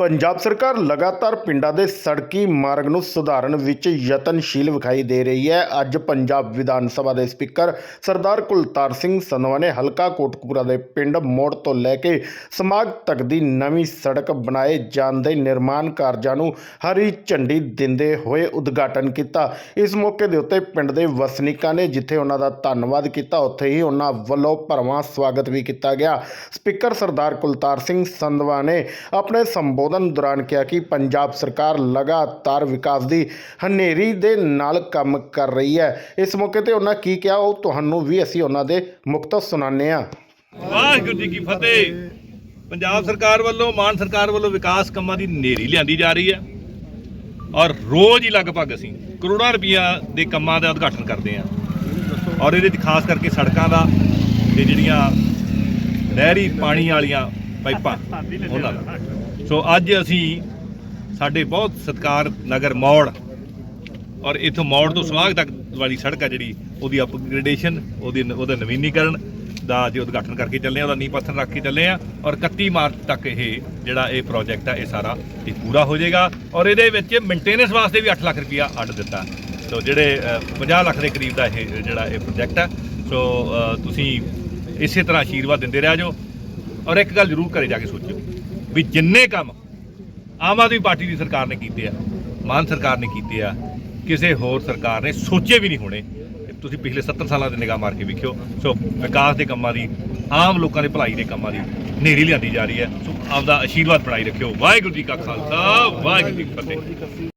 ਪੰਜਾਬ ਸਰਕਾਰ ਲਗਾਤਾਰ ਪਿੰਡਾਂ ਦੇ ਸੜਕੀ ਮਾਰਗ ਨੂੰ ਸੁਧਾਰਨ ਵਿੱਚ ਯਤਨਸ਼ੀਲ ਵਿਖਾਈ ਦੇ ਰਹੀ ਹੈ। ਅੱਜ ਪੰਜਾਬ ਵਿਧਾਨ ਸਭਾ ਦੇ ਸਪੀਕਰ ਸਰਦਾਰ ਕੁਲਤਾਰ ਸਿੰਘ ਸੰਧਵਾ ਨੇ ਹਲਕਾ ਕੋਟਕਪੂਰਾ ਦੇ ਪਿੰਡ ਮੋੜ ਤੋਂ ਲੈ ਕੇ ਸਮਾਗ ਤੱਕ ਦੀ ਨਵੀਂ ਸੜਕ ਬਣਾਏ ਜਾਣ ਦੇ ਨਿਰਮਾਣ ਕਾਰਜਾਂ ਨੂੰ ਹਰੀ ਝੰਡੀ ਦਿੰਦੇ ਹੋਏ ਉਦਘਾਟਨ ਕੀਤਾ। ਇਸ ਮੌਕੇ ਦੇ ਉੱਤੇ ਪਿੰਡ ਦੇ ਵਸਨੀਕਾਂ ਨੇ ਜਿੱਥੇ ਉਹਨਾਂ ਦਾ ਧੰਨਵਾਦ ਕੀਤਾ, ਉੱਥੇ ਹੀ ਉਹਨਾਂ ਵੱਲੋਂ ਭਰਵਾਂ ਸਵਾਗਤ ਵੀ ਕੀਤਾ ਗਿਆ। ਸਪੀਕਰ ਸਰਦਾਰ ਕੁਲਤਾਰ ਸਿੰਘ ਸੰਧਵਾ ਨੇ ਆਪਣੇ ਸੰਬੋਧਨ ਦੌਰਾਨ ਕਿਹਾ ਕਿ ਪੰਜਾਬ ਸਰਕਾਰ ਲਗਾਤਾਰ ਵਿਕਾਸ ਦੀ ਹਨੇਰੀ ਦੇ ਨਾਲ ਕੰਮ ਕਰ ਰਹੀ ਹੈ। ਇਸ ਮੌਕੇ ਤੇ ਉਹਨਾਂ ਕੀ ਕਿਹਾ, ਉਹ ਤੁਹਾਨੂੰ ਵੀ ਅਸੀਂ ਉਹਨਾਂ ਦੇ ਮੁਕਤਸਰ ਸੁਣਾਉਂਦੇ ਹਾਂ। ਵਾਹਿਗੁਰੂ ਜੀ ਕੀ ਫਤਿਹ। ਪੰਜਾਬ ਸਰਕਾਰ ਵੱਲੋਂ, ਮਾਨ ਸਰਕਾਰ ਵੱਲੋਂ ਵਿਕਾਸ ਕੰਮਾਂ ਦੀ ਨੇਰੀ ਲਿਆਂਦੀ ਜਾ ਰਹੀ ਹੈ ਔਰ ਰੋਜ਼ ਹੀ ਲਗਭਗ ਅਸੀਂ ਕਰੋੜਾਂ ਰੁਪਈਆ ਦੇ ਕੰਮਾਂ ਦਾ ਉਦਘਾਟਨ ਕਰਦੇ ਹਾਂ। ਔਰ ਇਹਦੇ ਵਿੱਚ ਖਾਸ ਕਰਕੇ ਸੜਕਾਂ ਦਾ ਤੇ ਜਿਹੜੀਆਂ ਨਹਿਰੀ ਪਾਣੀ ਵਾਲੀਆਂ ਪਾਈਪਾਂ, ਉਹਨਾਂ ਦਾ। ਸੋ ਅੱਜ ਅਸੀਂ ਸਾਡੇ ਬਹੁਤ ਸਤਕਾਰ ਨਗਰ ਮੌੜ ਔਰ ਇਥੋਂ ਮੌੜ ਤੋਂ ਸਵਾਗ ਤੱਕ ਵਾਲੀ ਸੜਕ ਆ ਜਿਹੜੀ ਉਹਦੀ ਅਪਗ੍ਰੇਡੇਸ਼ਨ ਉਹਦੀ ਉਹਦਾ ਨਵੀਨੀਕਰਨ ਦਾ ਜੇ ਉਦਘਾਟਨ ਕਰਕੇ ਚੱਲੇ ਆ ਉਹਦਾ ਨੀਂਹ ਪੱਥਰ ਰੱਖ ਕੇ ਚੱਲੇ ਆ ਔਰ 31 ਮਾਰਚ ਤੱਕ ਇਹ ਜਿਹੜਾ ਇਹ ਪ੍ਰੋਜੈਕਟ ਆ ਇਹ ਸਾਰਾ ਇਹ ਪੂਰਾ ਹੋ ਜਾਏਗਾ ਔਰ ਇਹਦੇ ਵਿੱਚ ਮੇਨਟੇਨੈਂਸ ਵਾਸਤੇ ਵੀ 8 ਲੱਖ ਰੁਪਇਆ ਅੱਡ ਦਿੱਤਾ। ਸੋ ਜਿਹੜੇ ਅ, 50 ਲੱਖ ਦੇ ਕਰੀਬ ਦਾ ਇਹ ਜਿਹੜਾ ਇਹ ਪ੍ਰੋਜੈਕਟ ਆ ਸੋ ਤੁਸੀਂ ਇਸੇ ਤਰ੍ਹਾਂ ਆਸ਼ੀਰਵਾਦ ਦਿੰਦੇ ਰਹਿ ਜਾਓ ਔਰ ਇੱਕ ਗੱਲ ਜ਼ਰੂਰ ਘਰੇ ਜਾ ਕੇ ਸੋਚਿਓ। ਵੀ ਜਿੰਨੇ ਕੰਮ ਆਮ ਆਦਮੀ ਪਾਰਟੀ ਦੀ ਸਰਕਾਰ ਨੇ ਕੀਤੇ ਆ, ਮਾਨ ਸਰਕਾਰ ਨੇ ਕੀਤੇ ਆ, ਕਿਸੇ ਹੋਰ ਸਰਕਾਰ ਨੇ ਸੋਚੇ ਵੀ ਨਹੀਂ ਹੋਣੇ। ਤੁਸੀਂ ਪਿਛਲੇ 70 ਸਾਲਾਂ ਦੇ ਨਿਗਾਹ ਮਾਰ ਕੇ ਵੇਖਿਓ। ਸੋ ਵਿਕਾਸ ਦੇ ਕੰਮਾਂ ਦੀ, ਆਮ ਲੋਕਾਂ ਦੇ ਭਲਾਈ ਦੇ ਕੰਮਾਂ ਦੀ ਨੇਰੀ ਲਿਆਂਦੀ ਜਾ ਰਹੀ ਹੈ। ਸੋ ਆਪਦਾ ਆਸ਼ੀਰਵਾਦ ਬਣਾਈ ਰੱਖਿਓ। ਵਾਹਿਗੁਰੂ ਜੀ ਕਾ ਖਾਲਸਾ, ਵਾਹਿਗੁਰੂ ਜੀ ਕੀ ਫਤਿਹ।